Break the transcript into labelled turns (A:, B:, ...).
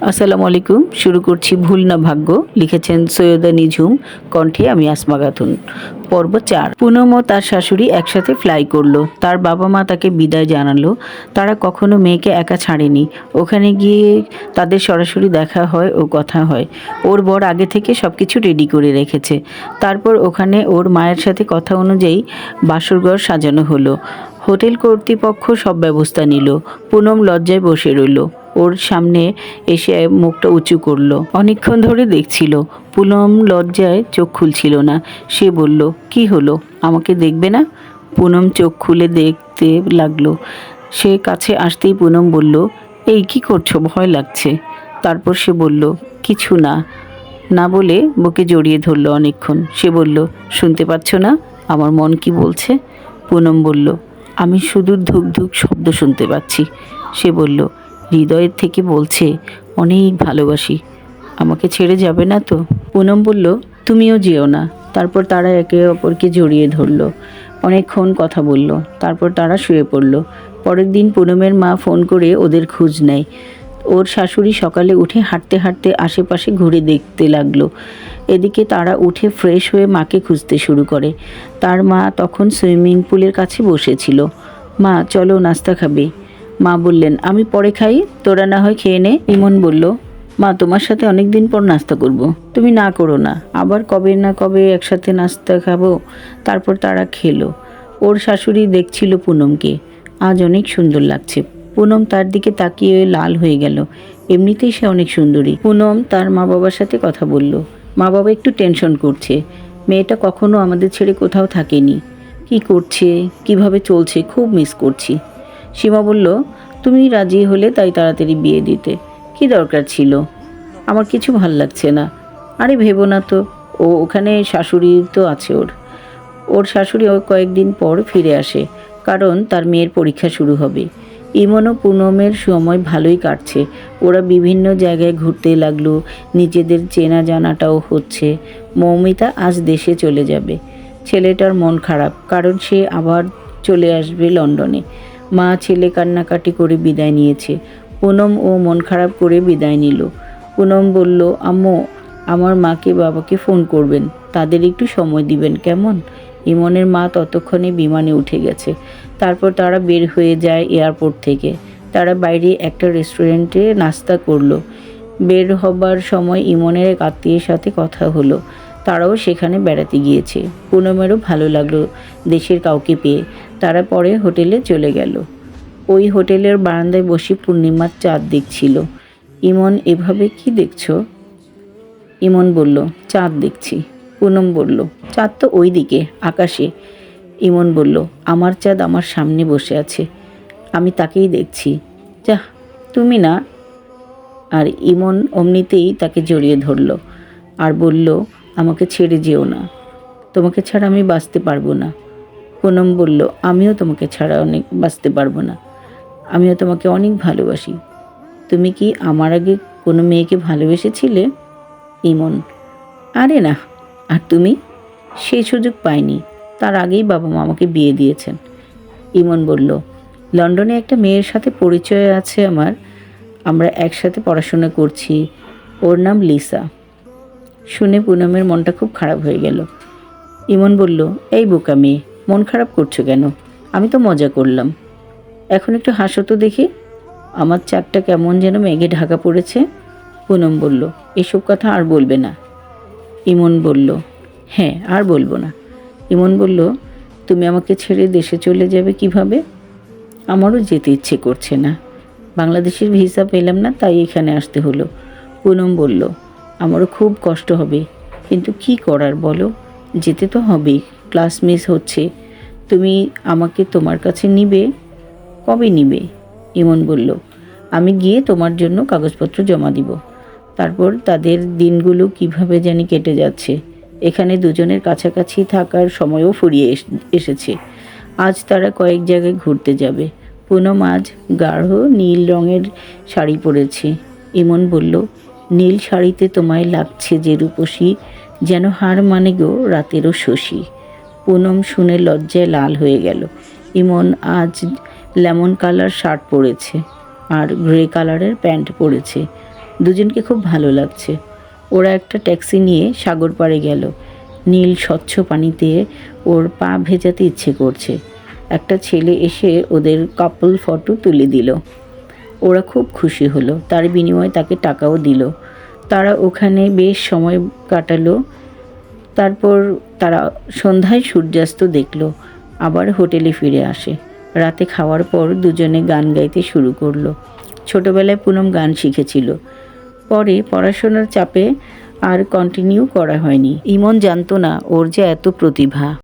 A: আসসালামু আলাইকুম। শুরু করছি ভুল না ভাগ্য, লিখেছেন সৈয়দা নিঝুম, কণ্ঠে আমি আসমা খাতুন পর্ব চার। পুনম ও তার শাশুড়ি একসাথে ফ্লাই করল। তার বাবা মা তাকে বিদায় জানালো। তারা কখনো মেয়েকে একা ছাড়েনি। ওখানে গিয়ে তাদের সরাসরি দেখা হয় ও কথা হয়। ওর বর আগে থেকে সব কিছু রেডি করে রেখেছে। তারপর ওখানে ওর মায়ের সাথে কথা অনুযায়ী বাসরঘর সাজানো হলো। হোটেল কর্তৃপক্ষ সব ব্যবস্থা নিল। পুনম লজ্জায় বসে রইল। ওর সামনে এসে মুখটা উঁচু করল। অনেকক্ষণ ধরে দেখছিল, পুনম লজ্জায় চোখ খুলছিল না। সে বলল, কি হলো? আমাকে দেখবে না? পুনম চোখ খুলে দেখতে লাগল। সে কাছে আসতেই পুনম বলল, এই কি করছ? ভয় লাগছে। তারপর সে বলল, কিছু না। না বলে বুকে জড়িয়ে ধরলো অনেকক্ষণ। সে বলল, শুনতে পাচ্ছ না? আমার মন কি বলছে? পুনম বলল, আমি শুধু ধুক ধুক শব্দ শুনতে পাচ্ছি। সে বলল হৃদয়ের থেকে বলছে, অনেক ভালোবাসি। আমাকে ছেড়ে যাবে না তো? পুনম বলল, তুমিও যেও না। তারপর তারা একে অপরকে জড়িয়ে ধরলো। অনেকক্ষণ কথা বলল, তারপর তারা শুয়ে পড়ল। পরের দিন পুনমের মা ফোন করে ওদের খোঁজ নেয়। ওর শাশুড়ি সকালে উঠে হাঁটতে হাঁটতে আশেপাশে ঘুরে দেখতে লাগল। এদিকে তারা উঠে ফ্রেশ হয়ে মাকে খুঁজতে শুরু করে। তার মা তখন সুইমিং পুলের কাছে বসেছিল। মা, চলো নাস্তা খাবে। মা বললেন, আমি পরে খাই, তোরা না হয় খেয়ে নে। ইমন বলল, মা, তোমার সাথে অনেক দিন পর নাস্তা করব। তুমি না করো না। আবার কবে না কবে একসাথে নাস্তা খাব। তারপর তারা খেলো। ওর শাশুড়ি দেখছিল পুনমকে। আজ অনেক সুন্দর লাগছে। পুনম তার দিকে তাকিয়ে লাল হয়ে গেল। এমনিতেই সে অনেক সুন্দরী। পুনম তার মা বাবার সাথে কথা বলল। মা বাবা একটু টেনশন করছে। মেয়েটা কখনো আমাদের ছেড়ে কোথাও থাকেনি। কি করছে? কীভাবে চলছে? খুব মিস করছি। সীমা বলল, তুমি রাজি হলে তাই তাড়াতাড়ি বিয়ে দিতে। কি দরকার ছিল? আমার কিছু ভালো লাগছে না। আরে ভেবো না তো, ও ওখানে শাশুড়ি তো আছে ওর। ওর শাশুড়ি ও কয়েকদিন পর ফিরে আসে, কারণ তার মেয়ের পরীক্ষা শুরু হবে। ইমন ও পুনমের সময় ভালোই কাটছে। ওরা বিভিন্ন জায়গায় ঘুরতে লাগল, নিজেদের চেনা জানাটাও হচ্ছে। মৌমিতা আজ দেশে চলে যাবে। ছেলেটার মন খারাপ, কারণ সে আবার চলে আসবে লন্ডনে। মা ছেলে কান্নাকাটি করে বিদায় নিয়েছে। পুনম ও মন খারাপ করে বিদায় নিল। পুনম বলল, আম্মু, আমার মাকে বাবাকে ফোন করবেন। তাদের একটু সময় দিবেন, কেমন? ইমনের মা ততক্ষণে বিমানে উঠে গেছে। তারপর তারা বের হয়ে যায় এয়ারপোর্ট থেকে। তারা বাইরে একটা রেস্টুরেন্টে নাস্তা করল। বের হবার সময় ইমনের এক আত্মীয়ের সাথে কথা হলো। তারাও সেখানে বেড়াতে গিয়েছে। পুনমেরও ভালো লাগল দেশের কাউকে পেয়ে। তারা পরে হোটেলে চলে গেল। ওই হোটেলের বারান্দায় বসে পূর্ণিমার চাঁদ দেখছিল। ইমন, এভাবে কি দেখছ? ইমন বলল, চাঁদ দেখছি। পুনম বলল, চাঁদ তো ওই দিকে, আকাশে। ইমন বলল, আমার চাঁদ আমার সামনে বসে আছে। আমি তাকেই দেখছি। যা তুমি না? আর ইমন অমনিতেই তাকে জড়িয়ে ধরল আর বলল, আমাকে ছেড়ে যেও না। তোমাকে ছাড়া আমি বাঁচতে পারব না। পুনম বলল, আমিও তোমাকে ছাড়া অনেক বাঁচতে পারব না। আমিও তোমাকে অনেক ভালোবাসি। তুমি কি আমার আগে কোনো মেয়েকে ভালোবেসেছিলে? ইমন, আরে না। আর তুমি? সেই সুযোগ পাইনি। তার আগেই বাবা মা আমাকে বিয়ে দিয়েছেন। ইমন বলল, লন্ডনে একটা মেয়ের সাথে পরিচয় আছে আমার। আমরা একসাথে পড়াশোনা করছি। ওর নাম লিসা। শুনে পুনমের মনটা খুব খারাপ হয়ে গেল। ইমন বলল, এই বোকা মেয়ে। মন খারাপ করছ কেন? আমি তো মজা করলাম। এখন একটু হাসো তো দেখি। আমার চারটা কেমন যেন মেঘে ঢাকা পড়েছে। পুনম বলল, এসব কথা আর বলবে না। ইমন বলল হ্যাঁ আর বলব না। ইমন বলল, তুমি আমাকে ছেড়ে দেশে চলে যাবে কীভাবে? আমারও যেতে ইচ্ছে করছে না। বাংলাদেশের ভিসা পেলাম না, তাই এখানে আসতে হলো। পুনম বলল, আমারও খুব কষ্ট হবে। কিন্তু কি করার বলো? যেতে তো হবেই। ক্লাস মিস হচ্ছে। তুমি আমাকে তোমার কাছে নিবে? কবে নিবে? ইমন বলল, আমি গিয়ে তোমার জন্য কাগজপত্র জমা দিব। তারপর তাদের দিনগুলো কীভাবে জানি কেটে যাচ্ছে। এখানে দুজনের কাছাকাছি থাকার সময়ও ফুরিয়ে এস- এসেছে। আজ তারা কয়েক জায়গায় ঘুরতে যাবে। পুনম আজ গাঢ় নীল রঙের শাড়ি পরেছে। ইমন বলল, নীল শাড়িতে তোমায় লাগছে যে রূপসী, যেন হার মানে গো রাতেরও শশী। পুনম শুনে লজ্জায় লাল হয়ে গেল। ইমন আজ লেমন কালার শার্ট পরেছে আর গ্রে কালারের প্যান্ট পরেছে। দুজনকে খুব ভালো লাগছে। ওরা একটা ট্যাক্সি নিয়ে সাগর পাড়ে গেল। নীল, স্বচ্ছ পানিতে ওর পা ভেজাতে ইচ্ছে করছে। একটা ছেলে এসে ওদের কাপল ফটো তুলে দিল। ওরা খুব খুশি হলো। তার বিনিময়ে তাকে টাকাও দিল। তারা ওখানে বেশ সময় কাটালো। তারপর তারা সন্ধ্যায় সূর্যাস্ত দেখল, আবার হোটেলে ফিরে আসে। রাতে খাওয়ার পর দুজনে গান গাইতে শুরু করল। ছোটবেলায় পুনম গান শিখেছিল। পরে পড়াশোনার চাপে আর কন্টিনিউ করা হয়নি। ইমন জানতো না, ওর যে এত প্রতিভা।